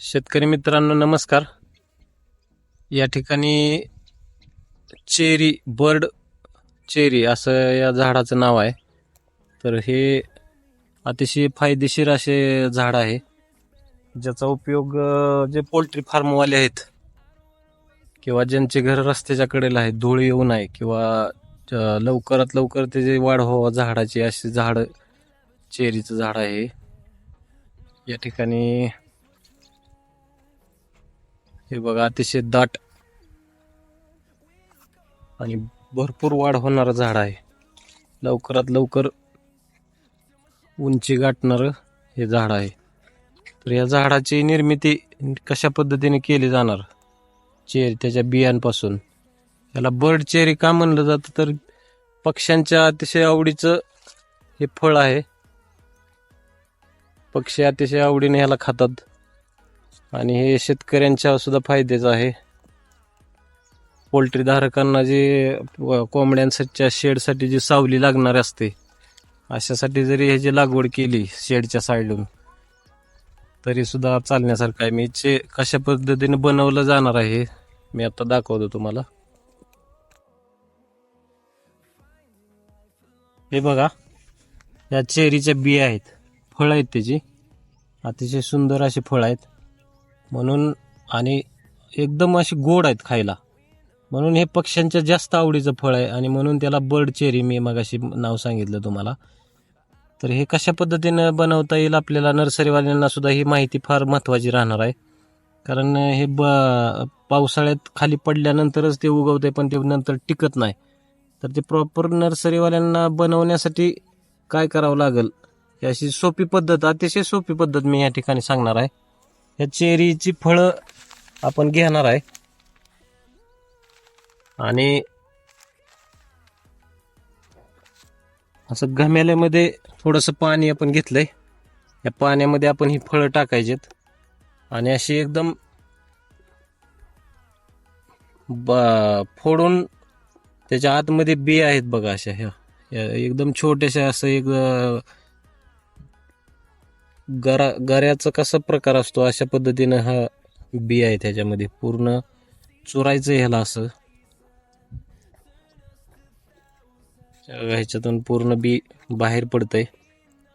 शेतकरी मित्रांनो नमस्कार. या ठिकाणी चेरी बर्ड चेरी असं या झाडाचं नाव आहे. तर हे अतिशय फायदेशीर असे झाड आहे. ज्याचा उपयोग जे पोल्ट्री फार्मवाले आहेत किंवा ज्यांचे घर रस्त्याच्या कडेला आहे धूळ येऊ नये किंवा लवकरात लवकर त्याची वाढ व्हावं झाडाची अशी झाड चेरीचं झाड आहे. या ठिकाणी हे बघा अतिशय दाट आणि भरपूर वाढ होणारं झाड आहे. लवकरात लवकर उंची गाठणारं हे झाड आहे. तर या झाडाची निर्मिती कशा पद्धतीने केली जाणार? चेरी त्याच्या बियांपासून. याला बर्ड चेरी का म्हणलं जातं? तर पक्ष्यांच्या अतिशय आवडीचं हे फळ आहे. पक्षी अतिशय आवडीने ह्याला खातात. आणि हे शेतकऱ्यांच्या सुद्धा फायद्याचं आहे. पोल्ट्री धारकांना जे व- कोंबड्यांच्या शेडसाठी जी सावली लागणार असते अशासाठी जरी ह्याची लागवड केली शेडच्या साईडून तरी सुद्धा चालण्यासारखं आहे. मी चे कशा पद्धतीने बनवलं जाणार आहे मी आता दाखवतो तुम्हाला. हे बघा या चेरीच्या बिया आहेत. फळं आहेत त्याची. अतिशय सुंदर अशी फळं आहेत. म्हणून आणि एकदम अशी गोड आहेत खायला. म्हणून हे पक्ष्यांच्या जास्त आवडीचं फळ आहे आणि म्हणून त्याला बर्ड चेरी मी मगाशी नाव सांगितलं तुम्हाला. तर हे कशा पद्धतीनं बनवता येईल आपल्याला नर्सरीवाल्यांना सुद्धा ही माहिती फार महत्त्वाची राहणार आहे. कारण हे ब पावसाळ्यात खाली पडल्यानंतरच ते उगवते पण ते नंतर टिकत नाही. तर ते प्रॉपर नर्सरीवाल्यांना बनवण्यासाठी काय करावं लागेल ही अशी सोपी पद्धत अतिशय सोपी पद्धत मी या ठिकाणी सांगणार आहे. या चेरीची फळं आपण घेणार आहे. आणि असं घमेल्यामध्ये थोडंसं पाणी आपण घेतलंय. या पाण्यामध्ये आपण ही फळं टाकायचेत. आणि अशी एकदम ब- फोडून त्याच्या आतमध्ये बी आहेत बघा अशा ह्या एकदम छोट्याशा असं एक गरा गऱ्याचा कसा प्रकार असतो? अशा पद्धतीनं हा बी आहे त्याच्यामध्ये. पूर्ण चुरायचं ह्याला असं. ह्याच्यातून पूर्ण बी बाहेर पडतंय.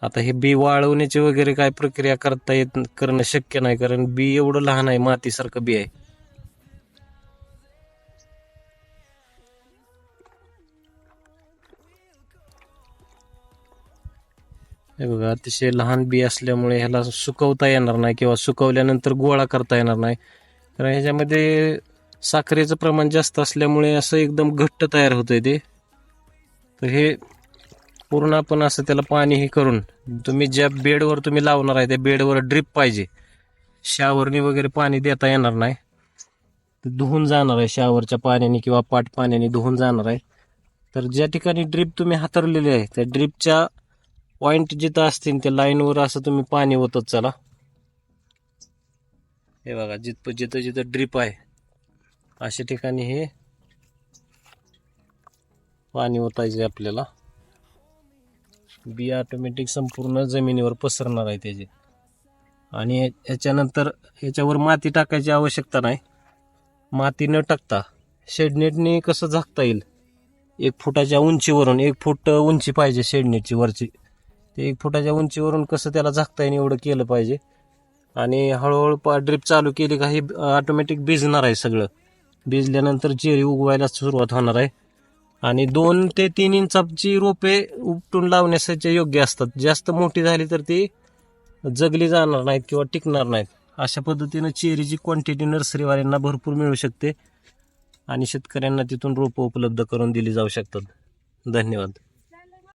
आता हे बी वाळवण्याची वगैरे काय प्रक्रिया करता येत करणं शक्य नाही कारण बी एवढं लहान आहे मातीसारखं बी आहे. हे बघा अतिशय लहान बी असल्यामुळे ह्याला सुकवता येणार नाही किंवा सुकवल्यानंतर गोळा करता येणार नाही. कारण ह्याच्यामध्ये साखरेचं प्रमाण जास्त असल्यामुळे असं एकदम घट्ट तयार होतंय ते. तर हे पूर्ण आपण असं त्याला पाणी हे करून तुम्ही ज्या बेडवर तुम्ही लावणार आहे त्या बेडवर ड्रिप पाहिजे. शावरनी वगैरे पाणी देता येणार नाही. ते धुवून जाणार आहे शावरच्या पाण्याने किंवा पाट पाण्याने धुवून जाणार आहे. तर ज्या ठिकाणी ड्रिप तुम्ही हातरलेली आहे त्या ड्रिपच्या पॉइंट जिथं असतील त्या लाईनवर असं तुम्ही पाणी ओतत चला. हे बघा जिथं जिथं जिथं ड्रीप आहे अशा ठिकाणी हे पाणी ओतायचे आपल्याला. बी ऑटोमॅटिक संपूर्ण जमिनीवर पसरणार आहे त्याचे. आणि या- याच्यानंतर याच्यावर माती टाकायची आवश्यकता नाही. माती न टाकता शेडनेटने कसं झाकता येईल? एक फुटाच्या उंचीवरून एक फूट उंची पाहिजे शेडनेटची वरची. ते एक फुटाच्या उंचीवरून कसं त्याला झाकता येईल एवढं केलं पाहिजे. आणि हळूहळू पा ड्रिप चालू केली का हे ऑटोमॅटिक भिजणार आहे सगळं. भिजल्यानंतर चेरी उगवायला सुरुवात होणार आहे. आणि दोन ते तीन इंचाची रोपे उपटून लावण्यासाठी योग्य असतात. जास्त मोठी झाली तर ती जगली जाणार नाहीत किंवा टिकणार नाहीत. अशा पद्धतीनं चेरीची क्वांटिटी नर्सरीवाल्यांना भरपूर मिळू शकते. आणि शेतकऱ्यांना तिथून रोपं उपलब्ध करून दिली जाऊ शकतात. धन्यवाद.